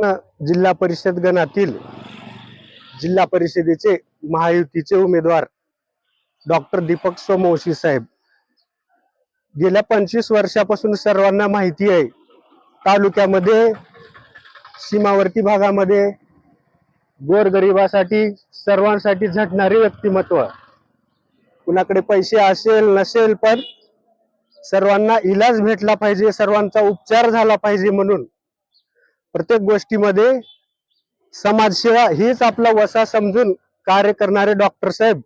पाटणा जिल्हा परिषद गणातील जिल्हा परिषदेचे महायुतीचे उमेदवार डॉक्टर दीपक सोमवंशी साहेब. गेल्या पंचवीस वर्षापासून सर्वांना माहिती आहे तालुक्यामध्ये सीमावर्ती भागामध्ये गोरगरिबासाठी सर्वांसाठी झटणारे व्यक्तिमत्व. कुणाकडे पैसे असेल नसेल पण सर्वांना इलाज भेटला पाहिजे सर्वांचा उपचार झाला पाहिजे म्हणून. प्रत्येक गोष्टीमध्ये समाजसेवा हीच आपला वसा समजून कार्य करणारे डॉक्टर साहेब.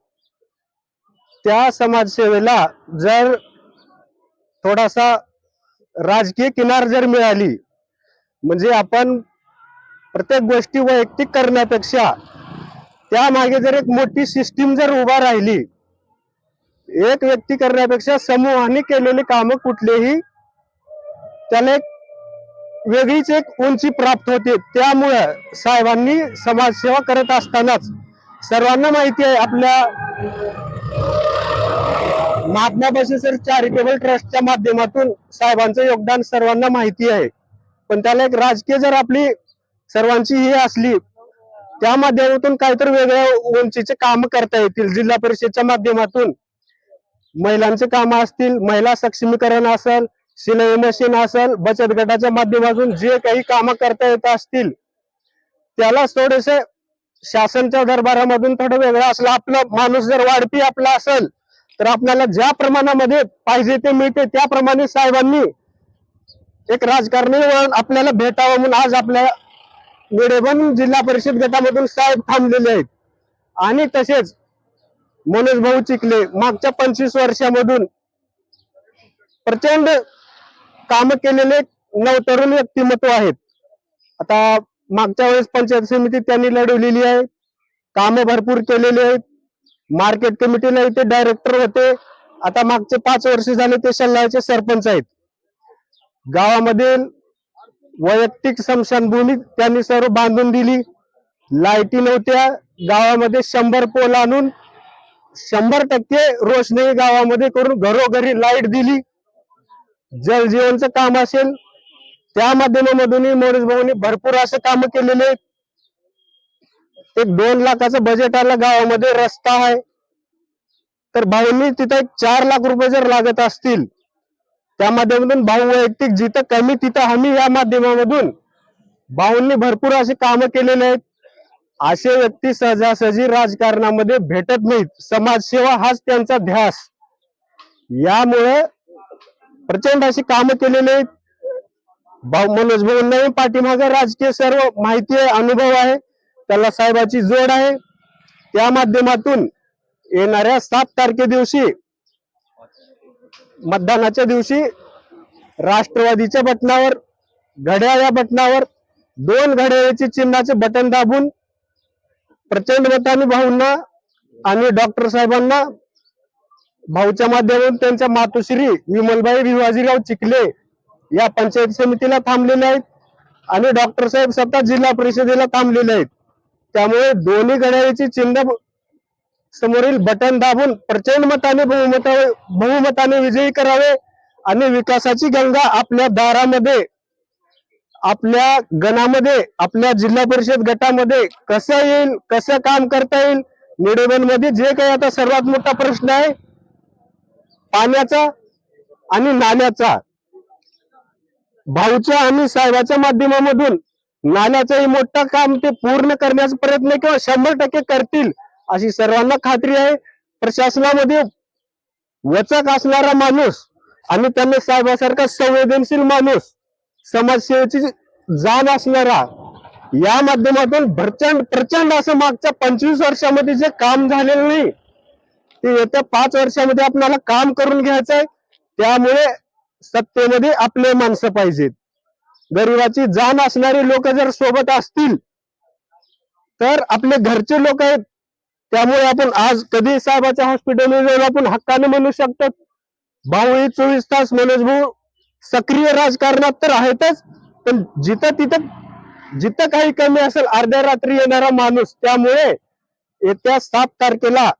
त्या समाजसेवेला जर थोडासा राजकीय किनार जर मिळाली म्हणजे आपण प्रत्येक गोष्टी वैयक्तिक करण्यापेक्षा त्यामागे जर एक मोठी सिस्टीम जर उभा राहिली एक व्यक्ती करण्यापेक्षा समूहाने केलेली कामं कुठलेही त्याला एक वेगळीच एक उंची प्राप्त होते. त्यामुळे साहेबांनी समाजसेवा करत असतानाच सर्वांना माहिती आहे आपल्या महात्मा बसेसर चॅरिटेबल ट्रस्टच्या माध्यमातून साहेबांचं योगदान सर्वांना माहिती आहे. पण त्याला एक राजकीय जर आपली सर्वांची ही असली त्या माध्यमातून काहीतरी वेगळ्या उंचीचे काम करता येतील. जिल्हा परिषदच्या माध्यमातून महिलांचे काम असतील महिला सक्षमीकरण असेल सिलाई मशीन असेल बचत गटाच्या माध्यमातून जे काही कामं करता येत असतील त्याला थोडेसे शासनच्या दरबारामधून थोडं वेगळं असलं आपलं माणूस जर वाढपी आपला असेल तर आपल्याला ज्या प्रमाणामध्ये पाहिजे ते मिळते त्याप्रमाणे साहेबांनी एक राजकारणी वळण आपल्याला भेटावं म्हणून आज आपल्या निडेबन जिल्हा परिषद गटामधून साहेब थांबलेले आहेत. आणि तसेच मनोज भाऊ चिखले मागच्या पंचवीस वर्षामधून प्रचंड काम केलेले नवतरुण व्यक्तिमत्व आहेत. आता मागच्या वेळेस पंचायत समिती त्यांनी लढवलेली आहे. कामं भरपूर केलेली आहेत. मार्केट कमिटीला इथे डायरेक्टर होते. आता मागचे पाच वर्ष झाले ते सल्लाचे सरपंच आहेत. गावामधील वैयक्तिक स्मशानभूमी त्यांनी सर्व बांधून दिली. लाईटी नव्हत्या. गावामध्ये शंभर पोल आणून शंभर टक्के रोषणाई गावामध्ये करून घरोघरी लाइट दिली. जलजीवनचं काम असेल त्या माध्यमामधूनही मोरेश भाऊनी भरपूर असं काम केलेले आहेत. एक दोन लाखाचं बजेट आलं गावामध्ये रस्ता आहे. तर भाऊंनी तिथं एक चार लाख रुपये जर लागत असतील त्या माध्यमातून भाऊ वैयक्तिक जिथं कमी तिथं हमी या माध्यमामधून भाऊंनी भरपूर असे कामं केलेले आहेत. असे व्यक्ती सहजासहजी राजकारणामध्ये भेटत नाहीत. समाजसेवा हाच त्यांचा ध्यास. यामुळे प्रचंड अशी कामं केलेली मनोज भाऊ मनोज पाठीमागे राजकीय सर्व माहिती आहे अनुभव आहे. त्याला साहेबाची जोड आहे. त्या माध्यमातून येणाऱ्या सात तारखे दिवशी मतदानाच्या दिवशी राष्ट्रवादीच्या बटनावर घड्याळ या बटनावर दोन घड्याळ्याचे चिन्हाचे बटन दाबून प्रचंड मताने भाऊंना आणि डॉक्टर साहेबांना भाऊच्या माध्यमातून त्यांच्या मातोश्री विमलबाई भिवाजीराव चिखले या पंचायत समितीला थांबलेले आहेत आणि डॉक्टर साहेब स्वतः जिल्हा परिषदेला थांबलेले आहेत. त्यामुळे दोन्ही घड्याळीची चिन्ह समोरील बटन दाबून प्रचंड मताने बहुमता बहुमताने विजयी करावे आणि विकासाची गंगा आपल्या दारामध्ये आपल्या गणामध्ये आपल्या जिल्हा परिषद गटामध्ये कसं येईल कसं काम करता येईल निडेबनमध्ये जे काही आता सर्वात मोठा प्रश्न आहे पाण्याचा आणि नाल्याचा भाऊच्या आणि साहेबाच्या माध्यमामधून नाल्याचंही मोठं काम ते पूर्ण करण्याचा प्रयत्न किंवा शंभर टक्के करतील अशी सर्वांना खात्री आहे. प्रशासनामध्ये वचक असणारा माणूस आणि त्यांना साहेबासारखा संवेदनशील माणूस समाजसेवेची जाण असणारा या माध्यमातून प्रचंड प्रचंड असं मागच्या पंचवीस वर्षामध्ये जे काम झालेलं नाही ते येत्या पाच वर्षामध्ये आपल्याला काम करून घ्यायचंय. त्यामुळे सत्तेमध्ये आपले माणसं पाहिजेत. गरिबाची जाण असणारी लोक जर सोबत असतील तर आपले घरचे लोक आहेत. त्यामुळे आपण आज कधी साहेबाच्या हॉस्पिटलमध्ये जाऊन आपण हक्काने म्हणू शकतो? भाऊ चोवीस तास मनोज भाऊ सक्रिय राजकारणात तर आहेतच पण जिथं तिथं जिथं काही कमी असेल अर्ध्या रात्री येणारा माणूस. त्यामुळे येत्या सात तारखेला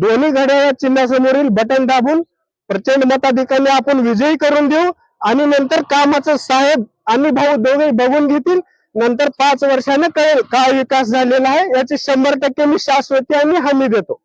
दोन्ही घड्याळ चिन्हासमोरील बटन दाबून प्रचंड मताधिकाने आपण विजयी करून देऊ आणि नंतर कामाचं साहेब आणि भाऊ दोघे बघून घेतील. नंतर पाच वर्षाने कळेल काय विकास झालेला आहे याची शंभर टक्के मी शाश्वती आणि हमी देतो.